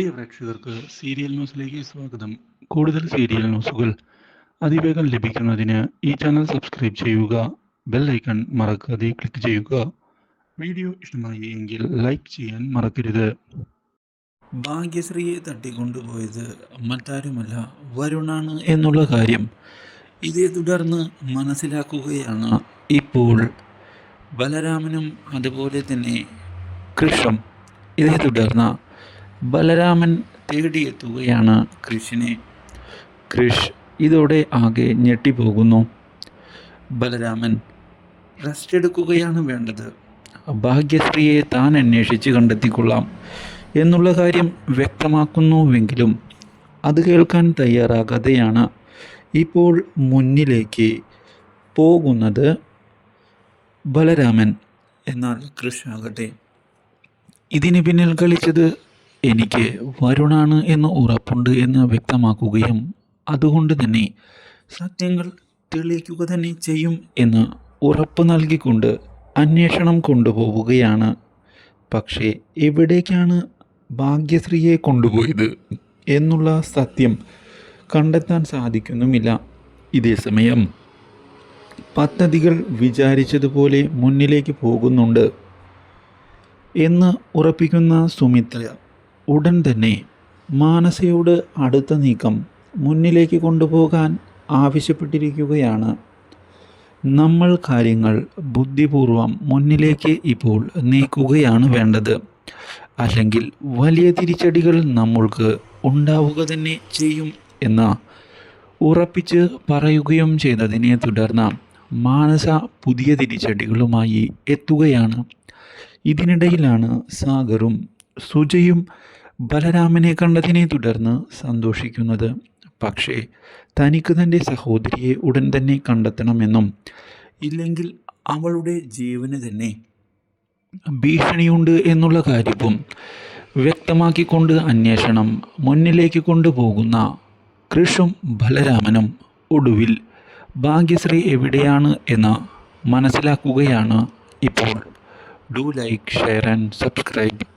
പ്രിയ പ്രേക്ഷകർക്ക് സീരിയൽ ന്യൂസിലേക്ക് സ്വാഗതം. കൂടുതൽ സീരിയൽ ന്യൂസുകൾ അതിവേഗം ലഭിക്കുന്നതിന് ഈ ചാനൽ സബ്സ്ക്രൈബ് ചെയ്യുക ബെൽ ഐക്കൺ മറക്കാതെ ക്ലിക്ക് ചെയ്യുക. വീഡിയോ ഇഷ്ടമായി എങ്കിൽ ലൈക്ക് ചെയ്യാൻ മറക്കരുത്. ഭാഗ്യശ്രീയെ തട്ടിക്കൊണ്ടുപോയത് മറ്റാരുമല്ല വരുണാണ് എന്നുള്ള കാര്യം ഇതേ തുടർന്ന് മനസ്സിലാക്കുകയാണ് ഇപ്പോൾ ബലരാമനും അതുപോലെ തന്നെ കൃഷ്ണം. ഇതേ തുടർന്ന് ബലരാമൻ തേടിയെത്തുകയാണ് കൃഷിനെ കൃഷ് ഇതോടെ ആകെ ഞെട്ടിപ്പോകുന്നു. ബലരാമൻ റെസ്റ്റ് എടുക്കുകയാണ് വേണ്ടത്. ഭാഗ്യശ്രീയെ താൻ അന്വേഷിച്ച് കണ്ടെത്തിക്കൊള്ളാം എന്നുള്ള കാര്യം വ്യക്തമാക്കുന്നുവെങ്കിലും അത് കേൾക്കാൻ തയ്യാറാകാതെയാണ് ഇപ്പോൾ മുന്നിലേക്ക് പോകുന്നത് ബലരാമൻ. എന്നാൽ കൃഷ്ണാകട്ടെ ഇതിന് പിന്നിൽ കളിച്ചത് എനിക്ക് വരുണാണ് എന്ന് ഉറപ്പുണ്ട് എന്ന് വ്യക്തമാക്കുകയും അതുകൊണ്ട് തന്നെ സത്യങ്ങൾ തെളിയിക്കുക തന്നെ ചെയ്യും എന്ന് ഉറപ്പ് നൽകിക്കൊണ്ട് അന്വേഷണം കൊണ്ടുപോവുകയാണ്. പക്ഷേ എവിടേക്കാണ് ഭാഗ്യശ്രീയെ കൊണ്ടുപോയത് എന്നുള്ള സത്യം കണ്ടെത്താൻ സാധിക്കുന്നുമില്ല. ഇതേ സമയം പദ്ധതികൾ വിചാരിച്ചതുപോലെ മുന്നിലേക്ക് പോകുന്നുണ്ട് എന്ന് ഉറപ്പിക്കുന്ന സുമിത്ര ഉടൻ തന്നെ മാനസയോട് അടുത്ത നീക്കം മുന്നിലേക്ക് കൊണ്ടുപോകാൻ ആവശ്യപ്പെട്ടിരിക്കുകയാണ്. നമ്മൾ കാര്യങ്ങൾ ബുദ്ധിപൂർവം മുന്നിലേക്ക് ഇപ്പോൾ നീക്കുകയാണ് വേണ്ടത്. അല്ലെങ്കിൽ വലിയ തിരിച്ചടികൾ നമ്മൾക്ക് ഉണ്ടാവുക തന്നെ ചെയ്യും എന്ന് ഉറപ്പിച്ച് പറയുകയും ചെയ്തതിനെ തുടർന്ന് മാനസ പുതിയ തിരിച്ചടികളുമായി എത്തുകയാണ്. ഇതിനിടയിലാണ് സാഗറും സുജയും ബലരാമനെ കണ്ടതിനെ തുടർന്ന് സന്തോഷിക്കുന്നത്. പക്ഷേ തനിക്ക് തന്റെ സഹോദരിയെ ഉടൻ തന്നെ കണ്ടെത്തണമെന്നും ഇല്ലെങ്കിൽ അവളുടെ ജീവന് തന്നെ ഭീഷണിയുണ്ട് എന്നുള്ള കാര്യവും വ്യക്തമാക്കിക്കൊണ്ട് അന്വേഷണം മുന്നിലേക്ക് കൊണ്ടുപോകുന്ന കൃഷും ബലരാമനും ഒടുവിൽ ഭാഗ്യശ്രീ എവിടെയാണ് എന്ന് മനസ്സിലാക്കുകയാണ് ഇപ്പോൾ. Do like share and subscribe.